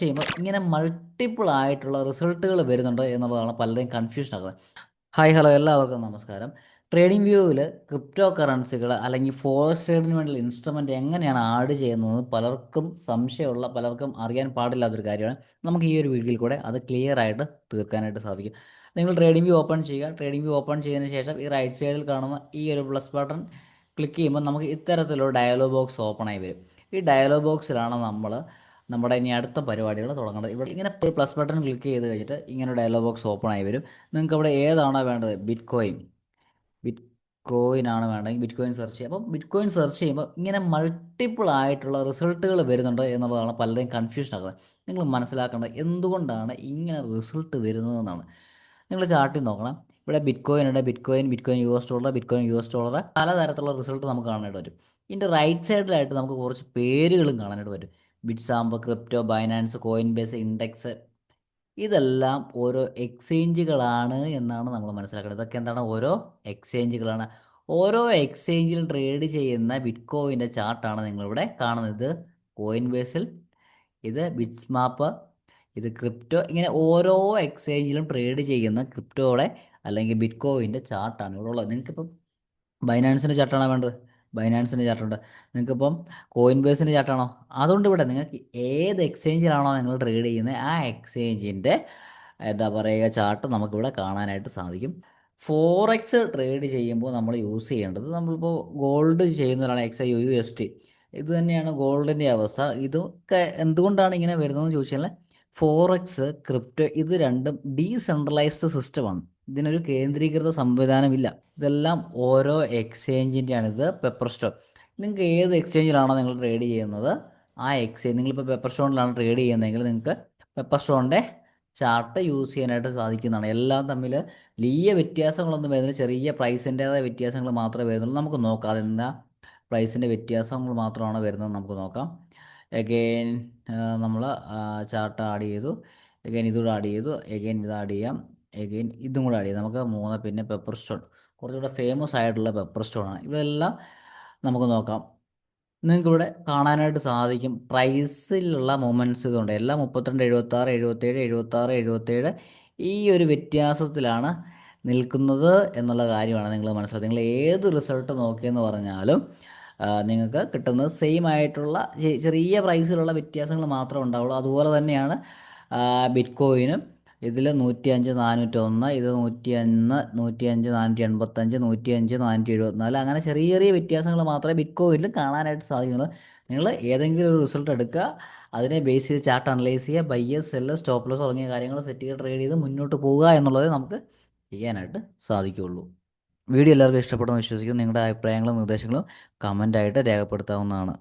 ചെയ്യുമ്പോൾ ഇങ്ങനെ മൾട്ടിപ്പിൾ ആയിട്ടുള്ള റിസൾട്ടുകൾ വരുന്നുണ്ട് എന്നുള്ളതാണ് പലരെയും കൺഫ്യൂഷൻ ആക്കുന്നത് ഹായ് ഹലോ എല്ലാവർക്കും നമസ്കാരം. ട്രേഡിംഗ് വ്യൂവിൽ ക്രിപ്റ്റോ കറൻസികൾ അല്ലെങ്കിൽ ഫോറസ്റ്റ് ട്രേഡിന് വേണ്ടിയുള്ള ഇൻസ്ട്രുമെന്റ് എങ്ങനെയാണ് ആഡ് ചെയ്യുന്നത് പലർക്കും സംശയമുള്ള പലർക്കും അറിയാൻ പാടില്ലാത്തൊരു കാര്യമാണ്. നമുക്ക് ഈ ഒരു വീഡിയോയിൽ കൂടെ അത് ക്ലിയർ ആയിട്ട് തീർക്കാനായിട്ട് സാധിക്കും. നിങ്ങൾ ട്രേഡിംഗ് വ്യൂ ഓപ്പൺ ചെയ്യുക. ട്രേഡിംഗ് വ്യൂ ഓപ്പൺ ചെയ്തതിന് ശേഷം ഈ റൈറ്റ് സൈഡിൽ കാണുന്ന ഈ ഒരു പ്ലസ് ബട്ടൺ ക്ലിക്ക് ചെയ്യുമ്പോൾ നമുക്ക് ഇത്തരത്തിലുള്ള ഡയലോഗ് ബോക്സ് ഓപ്പൺ ആയി വരും. ഈ ഡയലോഗ് ബോക്സിലാണ് നമ്മൾ നമ്മുടെ ഇനി അടുത്ത പരിപാടികൾ തുടങ്ങേണ്ടത് ഇവിടെ ഇങ്ങനെ പ്ലസ് ബട്ടൺ ക്ലിക്ക് ചെയ്ത് കഴിഞ്ഞിട്ട് ഇങ്ങനെ ഡയലോഗ് ബോക്സ് ഓപ്പൺ ആയി വരും. നിങ്ങൾക്ക് അവിടെ ഏതാണോ വേണ്ടത്? ബിറ്റ് കോയിൻ ബിറ്റ് കോയിൻ ആണ് വേണ്ടെങ്കിൽ ബിറ്റ് കോയിൻ സെർച്ച് ചെയ്യുക അപ്പം ബിറ്റ് കോയിൻ സെർച്ച് ചെയ്യുമ്പോൾ ഇങ്ങനെ മൾട്ടിപ്പിൾ ആയിട്ടുള്ള റിസൾട്ടുകൾ വരുന്നുണ്ട് എന്നുള്ളതാണ് പലരെയും കൺഫ്യൂഷൻ ആക്കുന്നത്. നിങ്ങൾ മനസ്സിലാക്കേണ്ടത് എന്തുകൊണ്ടാണ് ഇങ്ങനെ റിസൾട്ട് വരുന്നതെന്നാണ്. നിങ്ങൾ ചാർട്ടിൽ നോക്കണം. ഇവിടെ ബിറ്റ് കോയിൻ ഉണ്ട്. Bitcoin bitcoin U S dollar bitcoin U S dollar പലതരത്തിലുള്ള റിസൾട്ട് നമുക്ക് കാണാനായിട്ട് വരും. ഇതിന്റെ റൈറ്റ് സൈഡിലായിട്ട് നമുക്ക് കുറച്ച് പേരുകളും കാണാനായിട്ട് വരും. Bitstamp crypto Binance Coinbase index ഇതെല്ലാം ഓരോ എക്സ്ചേഞ്ചുകളാണ് എന്നാണ് നമ്മൾ മനസ്സിലാക്കുന്നത് ഇതൊക്കെ എന്താണ്? ഓരോ എക്സ്ചേഞ്ചുകളാണ്. ഓരോ എക്സ്ചേഞ്ചിൽ ട്രേഡ് ചെയ്യുന്ന ബിറ്റ് കോയിന്റെ ചാർട്ടാണ് നിങ്ങളിവിടെ കാണുന്നത്. കോയിൻ ബേസിൽ ഇത് ബിറ്റ്സ്മാപ്പ് ഇത് ക്രിപ്റ്റോ ഇങ്ങനെ ഓരോ എക്സ്ചേഞ്ചിലും ട്രേഡ് ചെയ്യുന്ന ക്രിപ്റ്റോയുടെ അല്ലെങ്കിൽ ബിറ്റ് കോയിന്റെ ചാർട്ടാണ് ഇവിടെ ഉള്ളത്. നിങ്ങൾക്കിപ്പം ബൈനാൻസിന്റെ ചാർട്ടാണ് വേണ്ടത്? ബൈനാൻസിന്റെ ചാർട്ടുണ്ട് നിങ്ങൾക്കിപ്പം കോയിൻ ബേസിന്റെ ചാർട്ടാണോ അതുകൊണ്ട് ഇവിടെ നിങ്ങൾക്ക് ഏത് എക്സ്ചേഞ്ചിലാണോ നിങ്ങൾ ട്രേഡ് ചെയ്യുന്നത് ആ എക്സ്ചേഞ്ചിന്റെ എന്താ പറയുക ചാർട്ട് നമുക്കിവിടെ കാണാനായിട്ട് സാധിക്കും. ഫോറെക്സ് ട്രേഡ് ചെയ്യുമ്പോൾ നമ്മൾ യൂസ് ചെയ്യേണ്ടത് നമ്മളിപ്പോൾ ഗോൾഡ് ചെയ്യുന്നവരാണ് X U U S T ഇത് തന്നെയാണ് ഗോൾഡിന്റെ അവസ്ഥ. ഇതൊക്കെ എന്തുകൊണ്ടാണ് ഇങ്ങനെ വരുന്നതെന്ന് ചോദിച്ചാൽ ഫോറെക്സ് ക്രിപ്റ്റോ ഇത് രണ്ടും ഡീസെൻട്രലൈസ്ഡ് സിസ്റ്റമാണ് ഇതിനൊരു കേന്ദ്രീകൃത സംവിധാനമില്ല. ഇതെല്ലാം ഓരോ എക്സ്ചേഞ്ചിന്റെയാണ് ഇത് പെപ്പർ സ്റ്റോൺ നിങ്ങൾക്ക് ഏത് എക്സ്ചേഞ്ചിലാണോ നിങ്ങൾ ട്രേഡ് ചെയ്യുന്നത് ആ എക്സ്ചേഞ്ച് നിങ്ങളിപ്പോൾ പെപ്പർ സ്റ്റോണിലാണ് ട്രേഡ് ചെയ്യുന്നതെങ്കിൽ നിങ്ങൾക്ക് പെപ്പർ സ്റ്റോണിന്റെ ചാർട്ട് യൂസ് ചെയ്യാനായിട്ട് സാധിക്കുന്നതാണ്. എല്ലാം തമ്മിൽ വലിയ വ്യത്യാസങ്ങളൊന്നും വരുന്നില്ല. ചെറിയ പ്രൈസിന്റേതായ വ്യത്യാസങ്ങൾ മാത്രമേ വരുന്നുള്ളൂ. നമുക്ക് നോക്കാം. അതെന്താ പ്രൈസിന്റെ വ്യത്യാസങ്ങൾ മാത്രമാണ് വരുന്നത് നമുക്ക് നോക്കാം. എഗെയിൻ നമ്മൾ ചാർട്ട് ആഡ് ചെയ്തു. എഗെയിൻ ഇതുകൂടെ ആഡ് ചെയ്തു. എഗെയിൻ ഇത് ആഡ് ചെയ്യാം. എഗെയിൻ ഇതും കൂടെ ആഡ് ചെയ്യാം. നമുക്ക് മൂന്ന് പിന്നെ പെപ്പർ സ്റ്റോൺ കുറച്ചുകൂടെ ഫേമസ് ആയിട്ടുള്ള പെപ്പർ സ്റ്റോൺ ആണ്. ഇവയെല്ലാം നമുക്ക് നോക്കാം. നിങ്ങൾക്കിവിടെ കാണാനായിട്ട് സാധിക്കും. പ്രൈസിലുള്ള മൂമെന്റ്സ് ഇതുണ്ട്. എല്ലാം മുപ്പത്തിരണ്ട് എഴുപത്താറ് എഴുപത്തേഴ് എഴുപത്താറ് എഴുപത്തേഴ് ഈ ഒരു വ്യത്യാസത്തിലാണ് നിൽക്കുന്നത് എന്നുള്ള കാര്യമാണ് നിങ്ങൾ മനസ്സിലാക്കുക നിങ്ങൾ ഏത് റിസൾട്ട് നോക്കിയെന്ന് പറഞ്ഞാലും നിങ്ങൾക്ക് കിട്ടുന്നത് സെയിം ആയിട്ടുള്ള ചെറിയ പ്രൈസിലുള്ള വ്യത്യാസങ്ങൾ മാത്രമേ ഉണ്ടാവുള്ളൂ. അതുപോലെ തന്നെയാണ് ബിറ്റ് കോയിനും ഇതിൽ നൂറ്റി അഞ്ച് നാനൂറ്റൊന്ന് ഇത് നൂറ്റി ഒന്ന് നൂറ്റി അഞ്ച് നാനൂറ്റി എൺപത്തഞ്ച് നൂറ്റി അഞ്ച് നാനൂറ്റി എഴുപത്തിനാല് അങ്ങനെ ചെറിയ ചെറിയ വ്യത്യാസങ്ങൾ മാത്രമേ ബിറ്റ് കോയിനിൽ കാണാനായിട്ട് സാധിക്കുന്നുള്ളൂ. നിങ്ങൾ ഏതെങ്കിലും ഒരു റിസൾട്ട് എടുക്കുക. അതിനെ ബേസ് ചെയ്ത് ചാർട്ട് അനലൈസ് ചെയ്യുക. ബയ്യർ സെല്ല് സ്റ്റോപ്പ് ലോസ് തുടങ്ങിയ കാര്യങ്ങൾ സെറ്റ് ചെയ്ത് ട്രേഡ് ചെയ്ത് മുന്നോട്ട് പോവുക എന്നുള്ളത് നമുക്ക് ചെയ്യാനായിട്ട് സാധിക്കുകയുള്ളൂ. വീഡിയോ എല്ലാവർക്കും ഇഷ്ടപ്പെടുമെന്ന് വിശ്വസിക്കുന്നു. നിങ്ങളുടെ അഭിപ്രായങ്ങളും നിർദ്ദേശങ്ങളും കമന്റായിട്ട് രേഖപ്പെടുത്താവുന്നതാണ്.